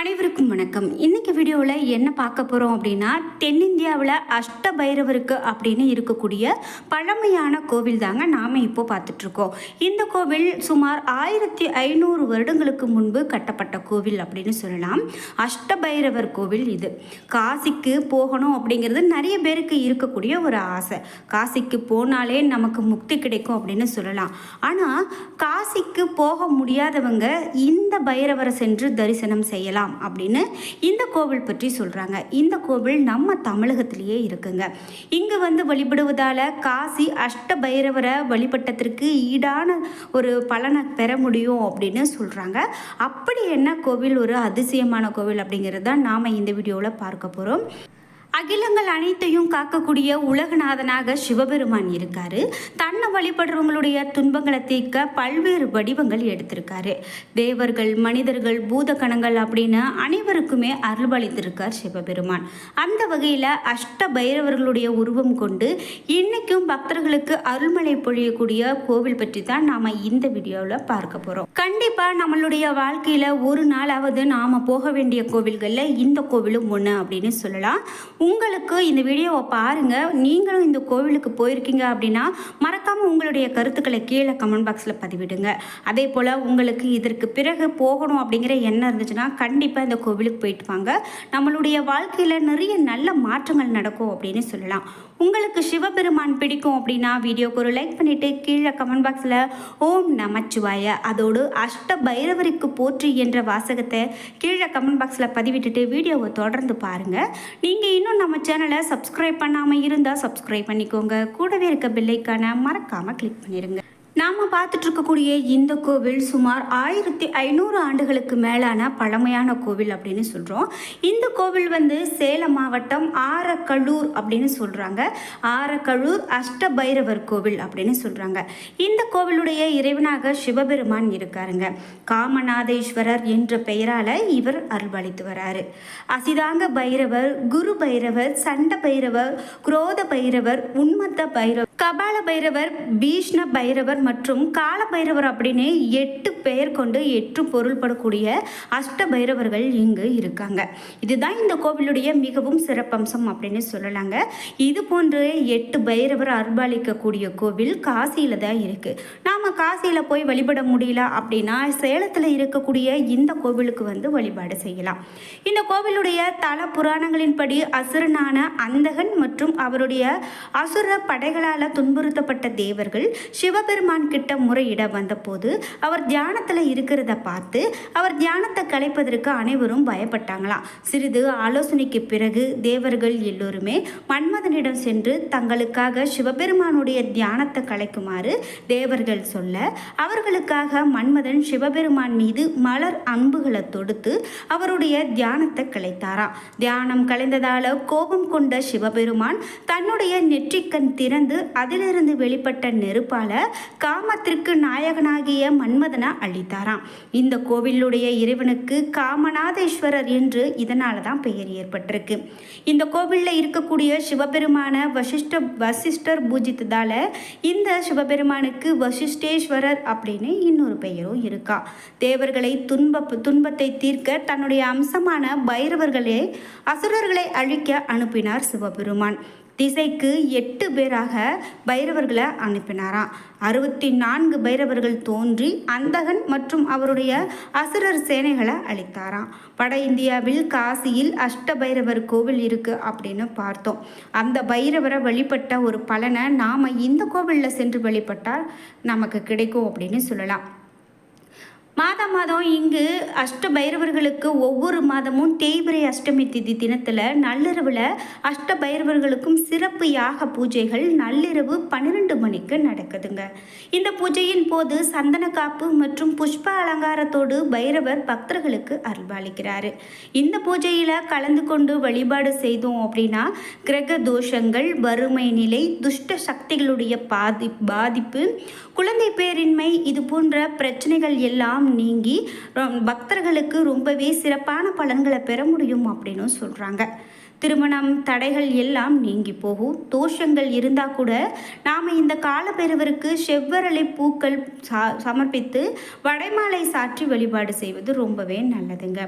அனைவருக்கும் வணக்கம். இன்னைக்கு வீடியோவில் என்ன பார்க்க போகிறோம் அப்படின்னா தென்னிந்தியாவில் அஷ்ட பைரவருக்கு அப்படின்னு இருக்கக்கூடிய பழமையான கோவில் தாங்க நாம் இப்போ பார்த்துட்ருக்கோம் இந்த கோவில் சுமார் ஆயிரத்தி ஐநூறு வருடங்களுக்கு முன்பு கட்டப்பட்ட கோவில் அப்படின்னு சொல்லலாம். அஷ்ட பைரவர் கோவில் இது. காசிக்கு போகணும் அப்படிங்கிறது நிறைய பேருக்கு இருக்கக்கூடிய ஒரு ஆசை. காசிக்கு போனாலே நமக்கு முக்தி கிடைக்கும் அப்படின்னு சொல்லலாம். ஆனால் காசிக்கு போக முடியாதவங்க இந்த பைரவரை சென்று தரிசனம் செய்யலாம். அப்படின்னு இந்த கோவில் பற்றி சொல்கிறாங்க இந்த கோவில் நம்ம தமிழகத்திலேயே இருக்குங்க. இங்கே வந்து வழிபடுவதால் காசி அஷ்ட பைரவரை வழிபட்டதற்கு ஈடான ஒரு பலனை பெற முடியும் அப்படின்னு சொல்கிறாங்க அப்படி என்ன கோவில் ஒரு அதிசயமான கோவில் அப்படிங்கிறது தான் நாம் இந்த வீடியோவில் பார்க்க போகிறோம் அகிலங்கள் அனைத்தையும் காக்கக்கூடிய உலகநாதனாக சிவபெருமான் இருக்காரு. தன்னை வழிபடுறவங்களுடைய துன்பங்களை தீர்க்க பல்வேறு வடிவங்கள் எடுத்திருக்காரு. தேவர்கள் மனிதர்கள் பூதகணங்கள் அப்படின்னு அனைவருக்குமே அருள்பாலித்திருக்கார் சிவபெருமான். அந்த வகையில் அஷ்ட பைரவர்களுடைய உருவம் கொண்டு இன்னைக்கும் பக்தர்களுக்கு அருள்மலை பொழியக்கூடிய கோவில் பற்றி தான் நாம் இந்த வீடியோவில் பார்க்க போகிறோம் கண்டிப்பாக நம்மளுடைய வாழ்க்கையில் ஒரு நாளாவது நாம் போக வேண்டிய கோவில்களில் இந்த கோவிலும் ஒன்று அப்படின்னு சொல்லலாம். உங்களுக்கு இந்த வீடியோவை பாருங்கள் நீங்களும் இந்த கோவிலுக்கு போயிருக்கீங்க அப்படின்னா மறக்காமல் உங்களுடைய கருத்துக்களை கீழே கமெண்ட் பாக்ஸில் பதிவிடுங்க. அதே போல் உங்களுக்கு இதற்கு பிறகு போகணும் அப்படிங்கிற எண்ணம் இருந்துச்சுன்னா கண்டிப்பாக இந்த கோவிலுக்கு போயிட்டு வாங்க. நம்மளுடைய வாழ்க்கையில் நிறைய நல்ல மாற்றங்கள் நடக்கும் அப்படின்னு சொல்லலாம். உங்களுக்கு சிவபெருமான் பிடிக்கும் அப்படின்னா வீடியோக்கு ஒரு லைக் பண்ணிவிட்டு கீழே கமெண்ட் பாக்ஸில் ஓம் நமச்சிவாய அதோடு அஷ்ட பைரவருக்கு போற்றி என்ற வாசகத்தை கீழே கமெண்ட் பாக்ஸில் பதிவிட்டுட்டு வீடியோவை தொடர்ந்து பாருங்கள் நீங்கள் இன்னும் நம்ம சேனலை சப்ஸ்கிரைப் பண்ணாமல் இருந்தால் சப்ஸ்கிரைப் பண்ணிக்கோங்க. கூடவே இருக்க பில்லைக்கான மறக்காமல் கிளிக் பண்ணிடுங்க நாம் பார்த்துட்டு இருக்கக்கூடிய இந்த கோவில் சுமார் ஆயிரத்தி ஐநூறு ஆண்டுகளுக்கு மேலான பழமையான கோவில் அப்படின்னு சொல்கிறோம் இந்த கோவில் வந்து சேலம் மாவட்டம் ஆரக்கல்லூர் அப்படின்னு சொல்கிறாங்க ஆரக்கல்லூர் அஷ்டபைரவர் கோவில் அப்படின்னு சொல்கிறாங்க இந்த கோவிலுடைய இறைவனாக சிவபெருமான் இருக்காருங்க. காமநாதேஸ்வரர் என்ற பெயரால் இவர் அருள்வளித்து வராரு. அசிதாங்க பைரவர் குரு பைரவர் சண்ட பைரவர் குரோத பைரவர் உன்மத்த பைரவர் கபால பைரவர் பீஷ்ண பைரவர் மற்றும் கால பைரவர் அப்படின்னு எட்டு பெயர் கொண்டு எட்டு பொருள்படக்கூடிய அஷ்ட பைரவர்கள் இங்கு இருக்காங்க. இதுதான் இந்த கோவிலுடைய மிகவும் சிறப்பம்சம் அப்படின்னு சொல்லலாங்க. இது போன்ற எட்டு பைரவர் அர்பாலிக்கக்கூடிய கோவில் காசியில் தான் இருக்குது நாம் காசியில் போய் வழிபட முடியல அப்படின்னா சேலத்தில் இருக்கக்கூடிய இந்த கோவிலுக்கு வந்து வழிபாடு செய்யலாம். இந்த கோவிலுடைய தல புராணங்களின்படி அசுரனான அந்தகன் மற்றும் அவருடைய அசுர படைகளால் துன்புறுத்தப்பட்ட தேவர்கள் சிவபெருமான் கிட்ட முறையிட வந்தபோது அவர் தியானத்தில் இருக்கிறத பார்த்து அவர் தியானத்தை கலைப்பதற்கு அனைவரும் பயப்பட்டாங்களாம் சிறிது ஆலோசனைக்கு பிறகு தேவர்கள் எல்லோருமே மன்மதனிடம் சென்று தங்களுக்காக சிவபெருமானுடைய தியானத்தை கலைக்குமாறு தேவர்கள் சொல்ல அவர்களுக்காக மன்மதன் சிவபெருமான் மீது மலர் அன்புகளை தொடுத்து அவருடைய தியானத்தை கலைத்தாராம் தியானம் கலைந்ததால கோபம் கொண்ட சிவபெருமான் தன்னுடைய நெற்றிக்கண் திறந்து அதிலிருந்து வெளிப்பட்ட நெருப்பால காமத்திற்கு நாயகனாகிய மன்மதனை அளித்தாராம். இந்த கோவிலுடைய இறைவனுக்கு காமநாதேஸ்வரர் என்று இதனால தான் பெயர் ஏற்பட்டிருக்கு. இந்த கோவிலில் இருக்கக்கூடிய சிவபெருமான வசிஷ்ட வசிஷ்டர் பூஜித்ததால இந்த சிவபெருமானுக்கு வசிஷ்டேஸ்வரர் அப்படின்னு இன்னொரு பெயரும் இருக்கா. தேவர்களை துன்ப துன்பத்தை தீர்க்க தன்னுடைய அம்சமான பைரவர்களே அசுரர்களை அழிக்க அனுப்பினார் சிவபெருமான். திசைக்கு எட்டு பேராக பைரவர்களை அனுப்பினாராம். அறுபத்தி நான்கு பைரவர்கள் தோன்றி அந்தகன் மற்றும் அவருடைய அசுரர் சேனைகளை அளித்தாராம் வட இந்தியாவில் காசியில் அஷ்ட பைரவர் கோவில் இருக்கு அப்படின்னு பார்த்தோம். அந்த பைரவரை வழிபட்ட ஒரு பலனை நாம் இந்த கோவிலில் சென்று வழிபட்டால் நமக்கு கிடைக்கும் அப்படின்னு சொல்லலாம். மாதம் மாதம் இங்கு அஷ்ட பைரவர்களுக்கு ஒவ்வொரு மாதமும் தேய்பிரை அஷ்டமி திதி தினத்தில் நள்ளிரவில் அஷ்ட பைரவர்களுக்கும் சிறப்பு யாக பூஜைகள் நள்ளிரவு பன்னிரெண்டு மணிக்கு நடக்குதுங்க. இந்த பூஜையின் போது சந்தன காப்பு மற்றும் புஷ்ப அலங்காரத்தோடு பைரவர் பக்தர்களுக்கு அருள்பாலிக்கிறாரு இந்த பூஜையில் கலந்து கொண்டு வழிபாடு செய்தோம் அப்படின்னா கிரக தோஷங்கள் வறுமை நிலை துஷ்ட சக்திகளுடைய பாதி பாதிப்பு குழந்தை பேரின்மை இது போன்ற பிரச்சனைகள் எல்லாம் நீங்கி பக்தர்களுக்கு ரொம்பவே சிறப்பான பலன்களை பெற முடியும் அப்படின்னு சொல்கிறாங்க திருமணம் தடைகள் எல்லாம் நீங்கி போகும் தோஷங்கள் இருந்தால் கூட நாம் இந்த காலப்பெருவருக்கு செவ்வரளை பூக்கள் சா சமர்ப்பித்து வடைமாலை சாற்றி வழிபாடு செய்வது ரொம்பவே நல்லதுங்க.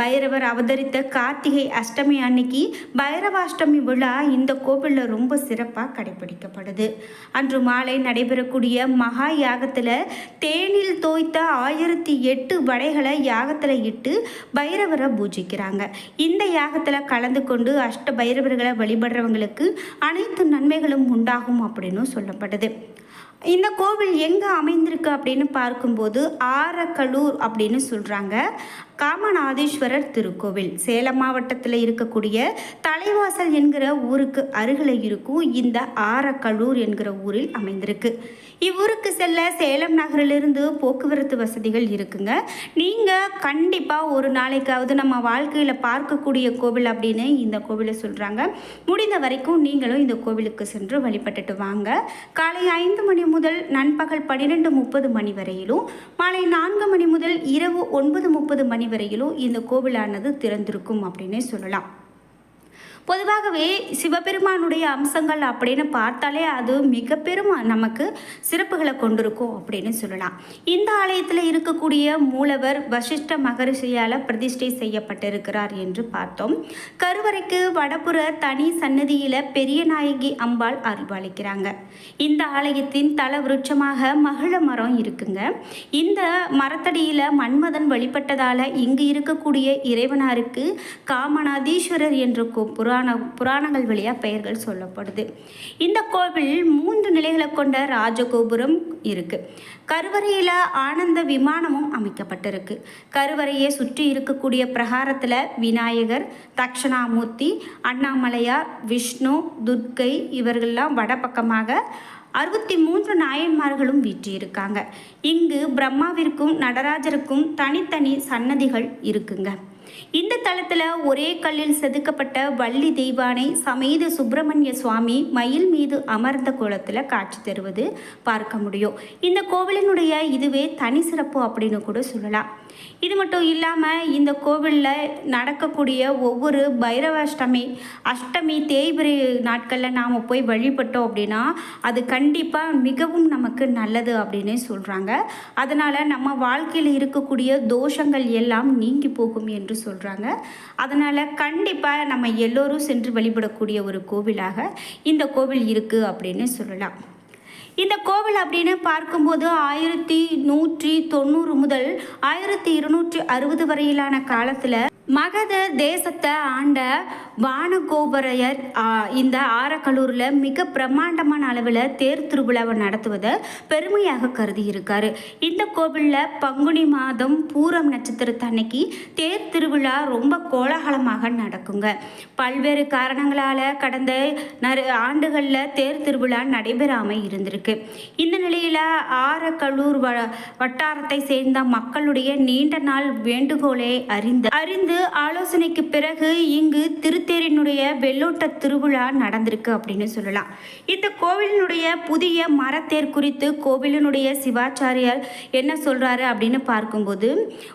பைரவர் அவதரித்த கார்த்திகை அஷ்டமி அன்னைக்கு பைரவாஷ்டமி விழா இந்த கோவிலில் ரொம்ப சிறப்பாக கடைபிடிக்கப்படுது. அன்று மாலை நடைபெறக்கூடிய மகா யாகத்தில் தேனில் தோய்த்த ஆயிரத்தி எட்டு வடைகளை யாகத்தில் இட்டு பைரவரை பூஜிக்கிறாங்க. இந்த யாகத்தில் கலந்து கொண்டு அஷ்ட பைரவர்களை வழிபடுறவங்களுக்கு அனைத்து நன்மைகளும் உண்டாகும் அப்படின்னு சொல்லப்படுது இந்த கோவில் எங்கே அமைந்திருக்கு அப்படின்னு பார்க்கும்போது ஆரக்கலூர் அப்படின்னு சொல்கிறாங்க காமநாதீஸ்வரர் திருக்கோவில். சேலம் மாவட்டத்தில் இருக்கக்கூடிய தலைவாசல் என்கிற ஊருக்கு அருகில் இருக்கும் இந்த ஆரக்கலூர் என்கிற ஊரில் அமைந்திருக்கு. இவ்வூருக்கு செல்ல சேலம் நகரிலிருந்து போக்குவரத்து வசதிகள் இருக்குங்க. நீங்கள் கண்டிப்பாக ஒரு நாளைக்காவது நம்ம வாழ்க்கையில் பார்க்கக்கூடிய கோவில் அப்படின்னு இந்த கோவிலை சொல்கிறாங்க முடிந்த வரைக்கும் நீங்களும் இந்த கோவிலுக்கு சென்று வழிபட்டுட்டு வாங்க. காலை ஐந்து மணி முதல் நண்பகல் பன்னிரெண்டு முப்பது மணி வரையிலும் மாலை நான்கு மணி முதல் இரவு ஒன்பது முப்பது மணி வரையிலும் இந்த கோவிலானது திறந்திருக்கும் அப்படின்னே சொல்லலாம். பொதுவாகவே சிவபெருமானுடைய அம்சங்கள் அப்படின்னு பார்த்தாலே அது மிக பெரும் நமக்கு சிறப்புகளை கொண்டிருக்கும் அப்படின்னு சொல்லலாம். இந்த ஆலயத்தில் இருக்கக்கூடிய மூலவர் வசிஷ்ட மகரிஷியால் பிரதிஷ்டை செய்யப்பட்டிருக்கிறார் என்று பார்த்தோம். கருவறைக்கு வடபுற தனி சன்னதியில் பெரிய நாயகி அம்பாள் அருள்பாலிக்கிறாங்க இந்த ஆலயத்தின் தல விருட்சமாக மகிழ மரம் இருக்குங்க. இந்த மரத்தடியில் மன்மதன் வழிபட்டதால் இங்கு இருக்கக்கூடிய இறைவனாருக்கு காமநாதீஸ்வரர் என்ற கூப்புற புராண புராணங்கள் வழியாக பெயர்கள் சொல்லப்படுது. இந்த கோவில் மூன்று நிலைகளை கொண்ட ராஜகோபுரம் இருக்குது கருவறையில் ஆனந்த விமானமும் அமைக்கப்பட்டிருக்கு. கருவறையை சுற்றி இருக்கக்கூடிய பிரகாரத்தில் விநாயகர் தக்ஷணாமூர்த்தி அண்ணாமலையார் விஷ்ணு துர்க்கை இவர்கள்லாம் வடபக்கமாக அறுபத்தி மூன்று நாயன்மார்களும் வீற்றிருக்காங்க. இங்கு பிரம்மாவிற்கும் நடராஜருக்கும் தனித்தனி சன்னதிகள் இருக்குங்க. இந்த தளத்தில் ஒரே கல்லில் செதுக்கப்பட்ட வள்ளி தெய்வானை சமேத சுப்பிரமணிய சுவாமி மயில் மீது அமர்ந்த கோலத்தில் காட்சி தருவது பார்க்க முடியும். இந்த கோவிலினுடைய இதுவே தனி சிறப்பு அப்படின்னு கூட சொல்லலாம். இது மட்டும் இல்லாமல் இந்த கோவிலில் நடக்கக்கூடிய ஒவ்வொரு பைரவாஷ்டமி அஷ்டமி தேய்பிரி நாட்களில் நாம் போய் வழிபட்டோம் அப்படின்னா அது கண்டிப்பாக மிகவும் நமக்கு நல்லது அப்படின்னு சொல்கிறாங்க அதனால் நம்ம வாழ்க்கையில் இருக்கக்கூடிய தோஷங்கள் எல்லாம் நீங்கி போகும் என்று சொல்கிறாங்க அதனால் கண்டிப்பாக நம்ம எல்லோரும் சென்று வழிபடக்கூடிய ஒரு கோவிலாக இந்த கோவில் இருக்குது அப்படின்னு சொல்லலாம். இந்த கோவில் அப்படின்னு பார்க்கும்போது ஆயிரத்தி நூற்றி தொண்ணூறு முதல் ஆயிரத்தி இருநூற்றி அறுபது வரையிலான காலத்தில் மகத தேசத்தை ஆண்ட வானகோபரையர் இந்த ஆரக்கலூரில் மிக பிரம்மாண்டமான அளவில் தேர் திருவிழாவை நடத்துவதை பெருமையாக கருதி இருக்கார் இந்த கோவிலில் பங்குனி மாதம் பூரம் நட்சத்திரத்தன்னைக்கு தேர் திருவிழா ரொம்ப கோலாகலமாக நடக்குங்க. பல்வேறு காரணங்களால் கடந்த நறு ஆண்டுகளில் தேர் திருவிழா நடைபெறாமல் இருந்திருக்கு. இந்த நிலையில் ஆரக்கலூர் வ வட்டாரத்தை சேர்ந்த மக்களுடைய நீண்ட நாள் வேண்டுகோளை அறிந்து அறிந்து ஆலோசனைக்கு பிறகு இங்கு திருத்தேரினுடைய வெள்ளோட்ட திருவிழா நடந்திருக்கு அப்படின்னு சொல்லலாம். இந்த கோவிலினுடைய புதிய மரத்தேர் குறித்து கோவிலினுடைய சிவாச்சாரியார் என்ன சொல்கிறாரு அப்படின்னு பார்க்கும்போது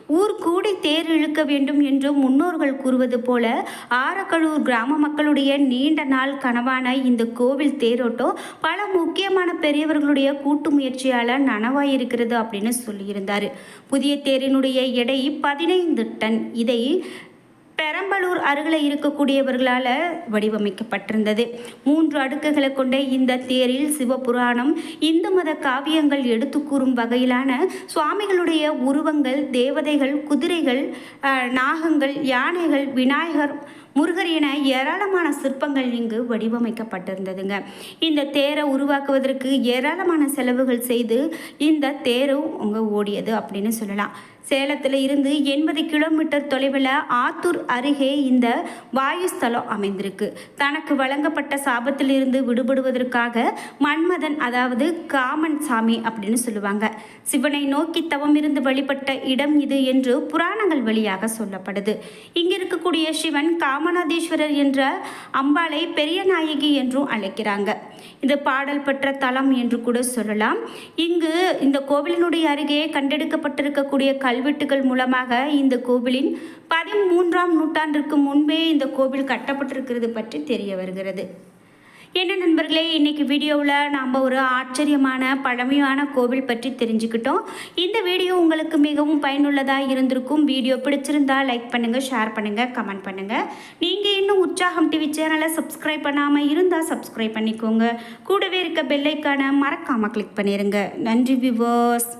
ஊர் கூடி தேர் இழுக்க வேண்டும் என்று முன்னோர்கள் கூறுவது போல ஆரக்கலூர் கிராம மக்களுடைய நீண்ட நாள் கனவான இந்த கோவில் தேரோட்டம் பல முக்கியமான பெரியவர்களுடைய கூட்டு முயற்சியால் நனவாயிருக்கிறது அப்படின்னு சொல்லியிருந்தார். புதிய தேரினுடைய எடை பதினைந்து டன். இதை பெரம்பலூர் அருகில் இருக்கக்கூடியவர்களால் வடிவமைக்கப்பட்டிருந்தது. மூன்று அடுக்குகளை கொண்ட இந்த தேரில் சிவபுராணம் இந்து மத காவியங்கள் எடுத்து கூறும் வகையிலான சுவாமிகளுடைய உருவங்கள் தேவதைகள் குதிரைகள் நாகங்கள் யானைகள் விநாயகர் முருகர் என ஏராளமான சிற்பங்கள் இங்கு வடிவமைக்கப்பட்டிருந்ததுங்க. இந்த தேரை உருவாக்குவதற்கு ஏராளமான செலவுகள் செய்து இந்த தேரும் அங்கே ஓடியது அப்படின்னு சொல்லலாம். சேலத்தில் இருந்து எண்பது கிலோமீட்டர் தொலைவில் ஆத்தூர் அருகே இந்த வாயுஸ்தலம் அமைந்திருக்கு. தனக்கு வழங்கப்பட்ட சாபத்திலிருந்து விடுபடுவதற்காக மன்மதன் அதாவது காமன் சாமி அப்படின்னு சொல்லுவாங்க. சிவனை நோக்கி தவம் இருந்து வழிபட்ட இடம் இது என்று புராணங்கள் வழியாக சொல்லப்படுது. இங்க இருக்கக்கூடிய சிவன் காமநாதீஸ்வரர் என்ற அம்பாளை பெரிய நாயகி என்றும் அழைக்கிறாங்க. இது பாடல் பெற்ற தலம் என்று கூட சொல்லலாம். இங்கு இந்த கோவிலினுடைய அருகே கண்டெடுக்கப்பட்டிருக்கக்கூடிய கல்வெட்டுகள் மூலமாக இந்த கோவிலின் பதிமூன்றாம் நூற்றாண்டிற்கு முன்பே இந்த கோவில் கட்டப்பட்டிருக்கிறது பற்றி தெரிய வருகிறது. என்ன நண்பர்களே இன்றைக்கி வீடியோவில் நாம் ஒரு ஆச்சரியமான பழமையான கோவில் பற்றி தெரிஞ்சுக்கிட்டோம். இந்த வீடியோ உங்களுக்கு மிகவும் பயனுள்ளதாக இருந்திருக்கும். வீடியோ பிடிச்சிருந்தா லைக் பண்ணுங்கள் ஷேர் பண்ணுங்கள் கமெண்ட் பண்ணுங்கள் நீங்கள் இன்னும் உற்சாகம் டிவி சேனலை சப்ஸ்கிரைப் பண்ணாமல் இருந்தால் சப்ஸ்கிரைப் பண்ணிக்கோங்க. கூடவே இருக்க பெல்லைக்கான மறக்காமல் கிளிக் பண்ணிடுங்க நன்றி விவர்ஸ்